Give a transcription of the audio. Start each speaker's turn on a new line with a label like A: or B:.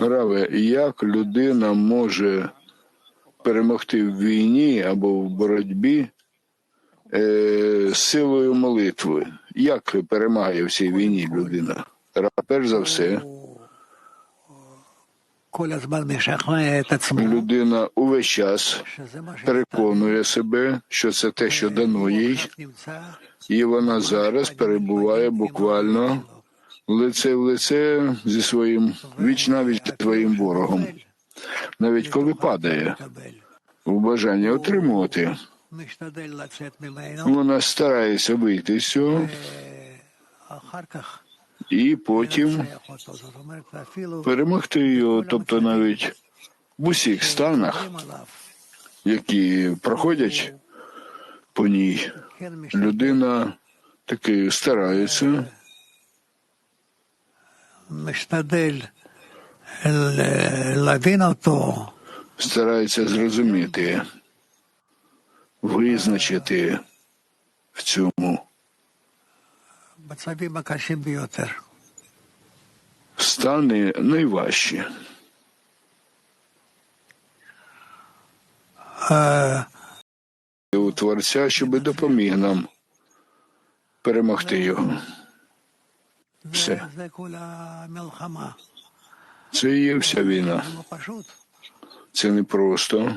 A: Раве, як людина може перемогти в війні або в боротьбі е, силою молитви? Як перемагає в цій війні людина? Перш за все, людина увесь час переконує себе, що це те, що дано їй, і вона зараз перебуває буквально лице в лице зі своїм вічнавіч твоїм ворогом, навіть коли падає в бажання отримувати. Вона старається вийти з цього і потім перемогти його, тобто навіть в усіх станах, які проходять по ній, людина таки старається старається зрозуміти, визначити в цьому стани найважчі. У Творця, щоб допоміг нам перемогти його все. Це і є вся війна. Це не просто.